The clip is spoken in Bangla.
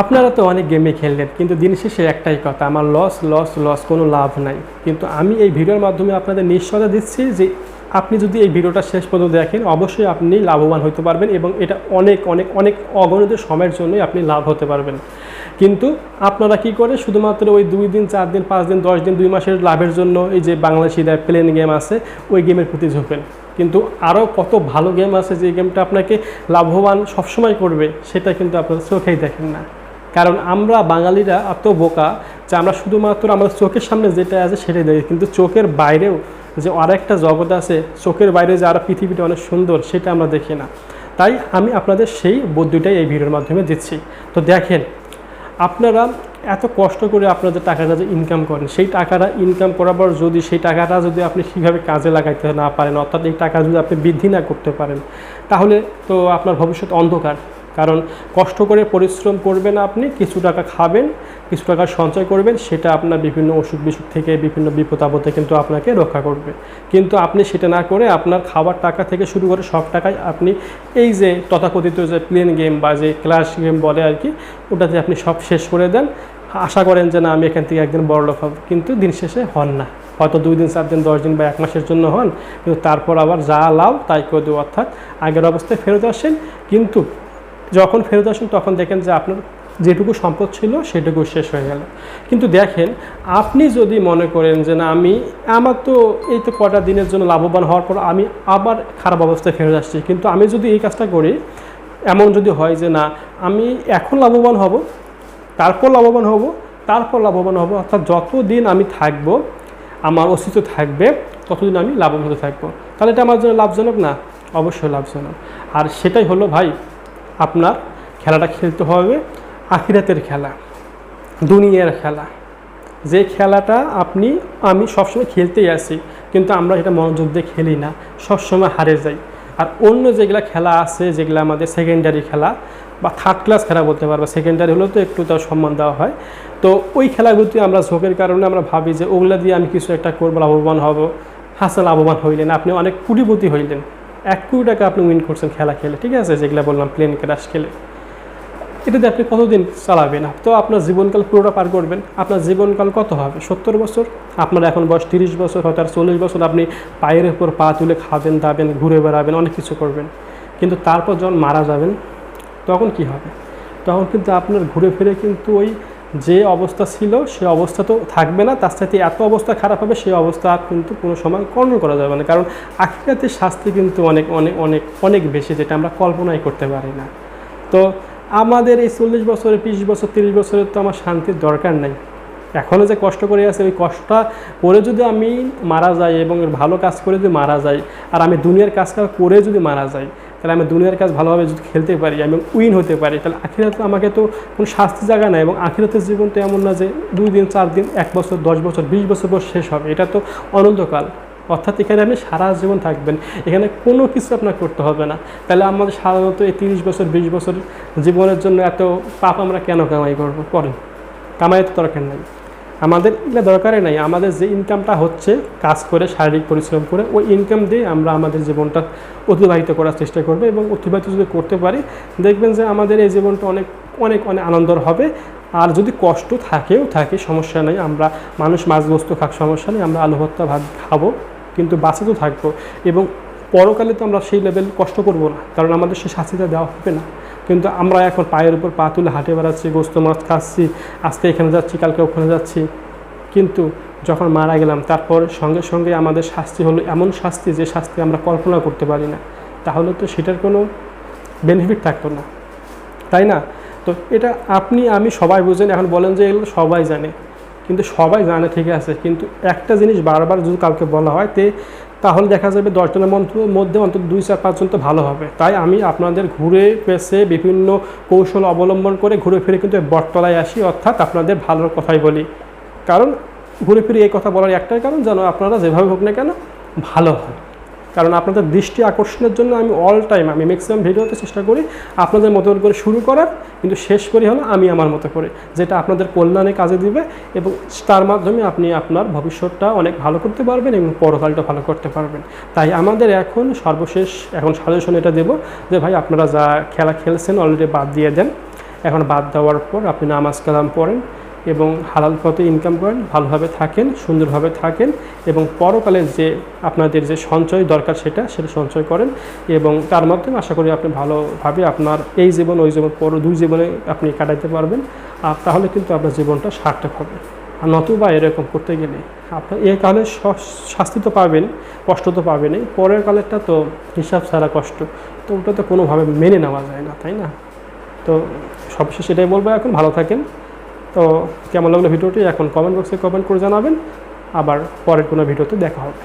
আপনারা তো অনেক গেমে খেললেন, কিন্তু দিন শেষে একটাই কথা, আমার লস লস লস কোনো লাভ নাই। কিন্তু আমি এই ভিডিওর মাধ্যমে আপনাদের নিশ্চয়তা দিচ্ছি যে আপনি যদি এই ভিডিওটা শেষ পর্যন্ত দেখেন, অবশ্যই আপনি লাভবান হতে পারবেন এবং এটা অনেক অনেক অনেক অগণিত সময়ের জন্যই আপনি লাভ হতে পারবেন। কিন্তু আপনারা কি করে, শুধুমাত্র ওই দুই দিন, চার দিন, পাঁচ দিন, দশ দিন, দুই মাসের লাভের জন্য এই যে বাংলাদেশিদের প্লেন গেম আছে, ওই গেমের প্রতি ঝোঁকেন। কিন্তু আরও কত ভালো গেম আছে যে গেমটা আপনাকে লাভবান সবসময় করবে, সেটা কিন্তু আপনারা চোখেই দেখেন না। কারণ আমরা বাঙালিরা এত বোকা যে আমরা শুধুমাত্র আমাদের চোখের সামনে যেটা আছে সেটাই দেখি। কিন্তু চোখের বাইরেও যে আরেকটা জগৎ আছে, চোখের বাইরে যে আর পৃথিবীটা অনেক সুন্দর, সেটা আমরা দেখি না। তাই আমি আপনাদের সেই বুদ্ধিটাই এই ভিডিওর মাধ্যমে দিচ্ছি। তো দেখেন, আপনারা এত কষ্ট করে আপনারা যে টাকাটা যে ইনকাম করেন, সেই টাকাটা ইনকাম করার পর যদি সেই টাকাটা যদি আপনি ঠিকভাবে কাজে লাগাইতে না পারেন, অর্থাৎ এই টাকা যদি আপনি বৃদ্ধি না করতে পারেন, তাহলে তো আপনার ভবিষ্যৎ অন্ধকার। কারণ কষ্ট করে পরিশ্রম করবেন আপনি, কিছু টাকা খাবেন, কিছু টাকা সঞ্চয় করবেন, সেটা আপনার বিভিন্ন অসুখ বিসুখ থেকে, বিভিন্ন বিপদ আপদে কিন্তু আপনাকে রক্ষা করবে। কিন্তু আপনি সেটা না করে আপনার খাবার টাকা থেকে শুরু করে সব টাকায় আপনি এই যে তথাকথিত যে প্লেন গেম বা যে ক্লাস গেম বলে আর কি, ওটাতে আপনি সব শেষ করে দেন। আশা করেন যে না, আমি এখান থেকে একদিন বড় লোক হব, কিন্তু দিন শেষে হন না। হয়তো দুই দিন, চার দিন, দশ দিন বা এক মাসের জন্য হন, কিন্তু তারপর আবার যা লাভ তাই করে দেবো, অর্থাৎ আগের অবস্থায় ফেরত আসেন। কিন্তু যখন ফেরত আসুন, তখন দেখেন যে আপনার যেটুকু সম্পদ ছিল, সেটুকু শেষ হয়ে গেল। কিন্তু দেখেন, আপনি যদি মনে করেন যে না, আমি, আমার তো এই তো কটা দিনের জন্য লাভবান হওয়ার পর আমি আবার খারাপ অবস্থায় ফেরত আসছি। কিন্তু আমি যদি এই কাজটা করি, এমন যদি হয় যে না, আমি এখন লাভবান হব, তারপর লাভবান হব, তারপর লাভবান হব, অর্থাৎ যতদিন আমি থাকব, আমার অস্তিত্ব থাকবে, ততদিন আমি লাভবান হতে থাকব। তাহলে এটা আমার জন্য লাভজনক না? অবশ্যই লাভজনক। আর সেটাই হলো ভাই আপনার খেলাটা খেলতে হবে আখিরাতের খেলা, দুনিয়ার খেলা। যে খেলাটা আপনি, আমি সবসময় খেলতেই আসি, কিন্তু আমরা এটা মনোযোগ দিয়ে খেলি না, সবসময় হারে যাই। আর অন্য যেগুলা খেলা আছে, যেগুলো আমাদের সেকেন্ডারি খেলা বা থার্ড ক্লাস খেলা বলতে পারব সেকেন্ডারি হলেও তো একটু তার সম্মান দেওয়া হয়। তো ওই খেলাগুলোতে আমরা ঝোঁকের কারণে আমরা ভাবি যে ওগুলা দিয়ে আমি কিছু একটা করব, লাভবান হব। হাসা লাভবান হইলেন, আপনি অনেক কুটিপতি হইলেন। এক কোটি টাকা আপনি উইন করছেন খেলা খেলে, ঠিক আছে? যেগুলো বললাম প্লেন ক্রাশ খেলে। এটাতে আপনি কতদিন চালাবেন? তো আপনার জীবনকাল পুরোটা পার করবেন। আপনার জীবনকাল কত হবে? সত্তর বছর? আপনার এখন বয়স তিরিশ বছর, হয়তো আর চল্লিশ বছর আপনি পায়ের উপর পা তুলে খাবেন, দাবেন, ঘুরে বেড়াবেন, অনেক কিছু করবেন। কিন্তু তারপর যখন মারা যাবেন, তখন কি হবে? তখন কিন্তু আপনার ঘুরে ফিরে কিন্তু ওই যে অবস্থা ছিল, সে অবস্থা তো থাকবে না। তার সাথে এত অবস্থা খারাপ হবে সেই অবস্থা কিন্তু কোনো সময় কন্ট্রোল করা যাবে না। কারণ আখিরাতের শাস্তি কিন্তু অনেক অনেক অনেক অনেক বেশি, যেটা আমরা কল্পনাই করতে পারি না। তো আমাদের এই চল্লিশ বছরে, বিশ বছর, তিরিশ বছরের তো আমার শান্তির দরকার নাই। এখনও যে কষ্ট করে আছে, ওই কষ্টটা করে যদি আমি মারা যাই এবং ভালো কাজ করে যদি মারা যাই, আর আমি দুনিয়ার কাজটা করে যদি মারা যাই তাহলে আমি দুনিয়ার কাজ ভালোভাবে যদি খেলতে পারি, আমি উইন হতে পারি, তাহলে আখিরাতে আমাকে তো কোনো শাস্তি জায়গা নাই এবং আখিরাতের জীবন তো এমন না যে দুই দিন, চার দিন, এক বছর, দশ বছর, বিশ বছর পর শেষ হবে। এটা তো অনন্তকাল। অর্থাৎ এখানে আপনি সারা জীবন থাকবেন। এখানে কোনো কিছু আপনার করতে হবে না। তাহলে আমাদের সাধারণত এই তিরিশ বছর, বিশ বছর জীবনের জন্য এত পাপ আমরা কেন কামাই করব? করেন। কামাই তো দরকার নেই। আমাদের এগুলো দরকারই নাই। আমাদের যে ইনকামটা হচ্ছে, কাজ করে, শারীরিক পরিশ্রম করে, ওই ইনকাম দিয়ে আমরা আমাদের জীবনটা অতিবাহিত করার চেষ্টা করব এবং অতিবাহিত যদি করতে পারি, দেখবেন যে আমাদের এই জীবনটা অনেক অনেক অনেক আনন্দর হবে। আর যদি কষ্ট থাকেও থাকে, সমস্যা নেই, আমরা মানুষ মাছ বস্তু খাক, সমস্যা নেই, আমরা আলু ভাত খাব, কিন্তু বাঁচে তো থাকব। এবং পরকালে তো আমরা সেই লেভেল কষ্ট করব না, কারণ আমাদের সেই শাস্তিটা দেওয়া হবে না। কিন্তু আমরা এখন পায়ের উপর পা তুলে হাঁটে বেড়াচ্ছি, গোস্ত মাছ খাচ্ছি আজকে এখানে যাচ্ছি, কালকে ওখানে যাচ্ছি। কিন্তু যখন মারা গেলাম, তারপর সঙ্গে সঙ্গে আমাদের শাস্তি হলো এমন শাস্তি যে শাস্তি আমরা কল্পনা করতে পারি না। তাহলে তো সেটার কোনো বেনিফিট থাকতো না। তাই না? তো এটা আপনি, আমি সবাই বুঝেন, এখন বলেন যে এগুলো সবাই জানে। কিন্তু সবাই জানে ঠিক আছে, কিন্তু একটা জিনিস বারবার যদি কাউকে বলা হয়, তে তাহলে দেখা যাবে দশজনের মন্ত্র মধ্যে অন্তত দুই চার পাঁচজন তো ভালো হবে। তাই আমি আপনাদের ঘুরে পেছে বিভিন্ন কৌশল অবলম্বন করে ঘুরে ফিরে কিন্তু বটতলায় আসি, অর্থাৎ আপনাদের ভালোর কথাই বলি। কারণ ঘুরে ফিরে এই কথা বলার একটাই কারণ যেন আপনারা যেভাবে হোক না কেন ভালো হয় কারণ আপনাদের দৃষ্টি আকর্ষণের জন্য আমি অল টাইম আমি ম্যাক্সিমাম ভিডিওতে চেষ্টা করি আপনাদের মতন করে শুরু করার, কিন্তু শেষ করি হলো আমি আমার মতো করে, যেটা আপনাদের কল্যাণে কাজে দিবে এবং তার মাধ্যমে আপনি আপনার ভবিষ্যৎটা অনেক ভালো করতে পারবেন এবং পরকালটা ভালো করতে পারবেন। তাই আমাদের এখন সর্বশেষ, এখন সাজেশন এটা দেব যে ভাই আপনারা যা খেলা খেলছেন অলরেডি বাদ দিয়ে দেন। এখন বাদ দেওয়ার পর আপনি নামাজ কালাম পড়েন। এবং হালাল পথে ইনকাম করেন, ভালোভাবে থাকেন, সুন্দরভাবে থাকেন এবং পরকালের যে আপনাদের যে সঞ্চয় দরকার সেটা সেটা সঞ্চয় করেন এবং তার মাধ্যমে আশা করি আপনি ভালোভাবে আপনার এই জীবন, ওই জীবন, পর দুই জীবনে আপনি কাটাইতে পারবেন। আর তাহলে কিন্তু আপনার জীবনটা সার্থক হবে। আর নতুবা এরকম করতে গেলে আপনার এ কালে শাস্তি তো পাবেন, কষ্ট তো পাবেনই। পরের কালেরটা তো হিসাব ছাড়া কষ্ট। তো ওটা তো কোনোভাবে মেনে নেওয়া যায় না, তাই না? তো সবশেষে এটাই বলব, এখন ভালো থাকেন। তো কেমন লাগল ভিডিওটি? এখন কমেন্ট বক্সে কমেন্ট করে জানাবেন। আবার পরের কোনো ভিডিওতে দেখা হবে।